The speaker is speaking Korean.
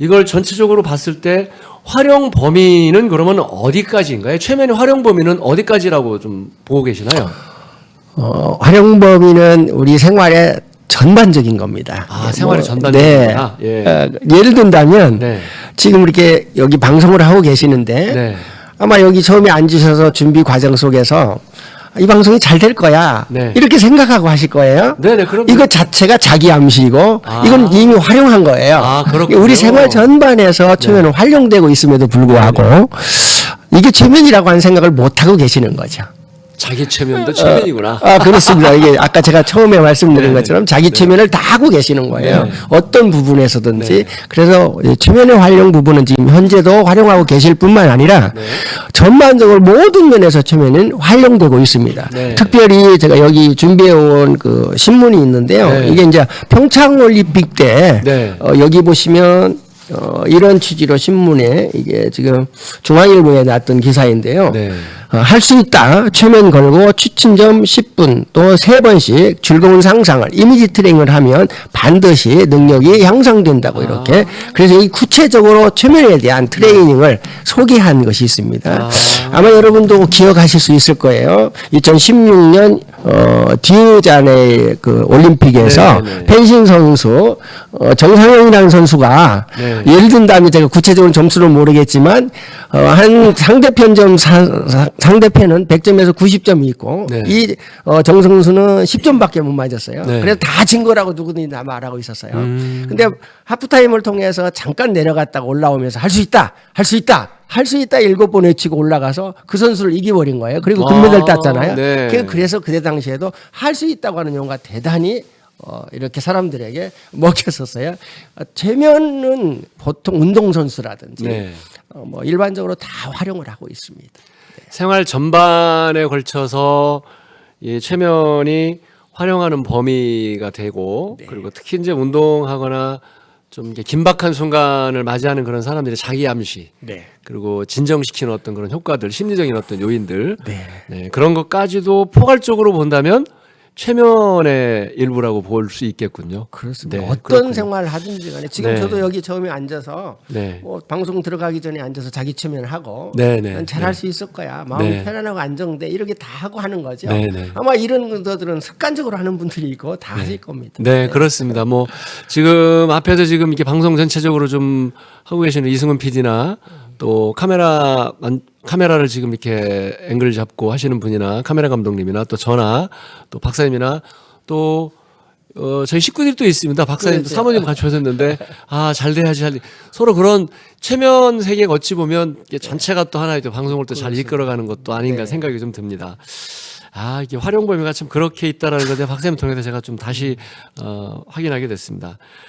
이걸 전체적으로 봤을 때 활용 범위는 그러면 어디까지인가요? 최면의 활용 범위는 어디까지라고 좀 보고 계시나요? 어, 활용 범위는 우리 생활의 전반적인 겁니다. 아, 예, 생활의 뭐, 전반적이구나. 네. 예. 어, 예를 든다면 네. 지금 이렇게 여기 방송을 하고 계시는데 네. 아마 여기 처음에 앉으셔서 준비 과정 속에서 이 방송이 잘 될 거야 네. 이렇게 생각하고 하실 거예요. 네네, 그럼 이거 자체가 자기 암시이고 아. 이건 이미 활용한 거예요. 아, 그렇군요. 네. 우리 생활 전반에서 최면은 활용되고 있음에도 불구하고 이게 최면이라고 하는 생각을 못 하고 계시는 거죠. 자기 최면도 최면이구나. 아 그렇습니다. 이게 아까 제가 처음에 말씀드린 네. 것처럼 자기 최면을 다 하고 계시는 거예요. 네. 어떤 부분에서든지. 네. 그래서 이 최면의 활용 부분은 지금 현재도 활용하고 계실 뿐만 아니라 네. 전반적으로 모든 면에서 최면은 활용되고 있습니다. 네. 특별히 제가 여기 준비해 온 그 신문이 있는데요. 네. 이게 이제 평창 올림픽 때 네. 어, 여기 보시면 어, 이런 취지로 신문에 이게 지금 중앙일보에 났던 기사인데요. 네. 어, 할수 있다. 최면 걸고 취침점 10분 또 세번씩 즐거운 상상을 이미지 트레이닝을 하면 반드시 능력이 향상된다고 이렇게 그래서 이 구체적으로 최면에 대한 트레이닝을 소개한 것이 있습니다. 아. 아마 여러분도 기억하실 수 있을 거예요. 2016년 어, 디우잔의 그 올림픽에서 네, 네. 펜싱 선수 어, 정상영이라는 선수가 네. 예를 든다면 제가 구체적으로 점수를 모르겠지만 어, 한 상대편 점 사, 사- 상대편은 100점에서 90점이 있고 네. 이 어, 정성수는 10점밖에 못 맞았어요. 네. 그래서 다 진 거라고 누구든지 다 말하고 있었어요. 음. 근데 하프타임을 통해서 잠깐 내려갔다가 올라오면서 할 수 있다, 할 수 있다. 할 수 있다 일곱 번 외치고 올라가서 그 선수를 이겨버린 거예요. 그리고 금메달 아, 땄잖아요. 네. 그- 그래서 그때 당시에도 할 수 있다고 하는 용어가 대단히 어, 이렇게 사람들에게 먹혔었어요. 어, 최면은 보통 운동선수라든지 네. 어, 뭐 일반적으로 다 활용을 하고 있습니다. 생활 전반에 걸쳐서 이 최면이 활용하는 범위가 되고 네. 그리고 특히 이제 운동하거나 좀 이렇게 긴박한 순간을 맞이하는 그런 사람들의 자기 암시 네. 그리고 진정시키는 어떤 그런 효과들 심리적인 어떤 요인들 네. 네, 그런 것까지도 포괄적으로 본다면 최면의 일부라고 볼 수 있겠군요. 그렇습니다. 네, 어떤 그렇군요. 생활을 하든지 간에 지금 네. 저도 여기 처음에 앉아서 네. 뭐 방송 들어가기 전에 앉아서 자기 최면을 하고 네, 네, 잘할 네. 수 있을 거야. 마음이 네. 편안하고 안정돼. 이렇게 다 하고 하는 거죠. 네, 네. 아마 이런 것들은 습관적으로 하는 분들이 있고 다 하실 겁니다. 네, 그렇습니다. 뭐 지금 앞에서 지금 이렇게 방송 전체적으로 좀 하고 계시는 이승훈 PD나 또 카메라 만- 카메라를 지금 이렇게 앵글 잡고 하시는 분이나 카메라 감독님이나 또 저나 또 박사님이나 또 어, 저희 식구들이 또 있습니다. 박사님도 그렇죠. 사모님 같이 오셨는데 아, 잘 돼야지 잘 돼. 서로 그런 체면 세계가 어찌 보면 이게 전체가 또 하나의 또 방송을 또 잘 이끌어가는 것도 아닌가 네. 생각이 좀 듭니다. 아, 이게 활용 범위가 참 그렇게 있다라는 것에 박사님 통해서 제가 좀 다시 어, 확인하게 됐습니다.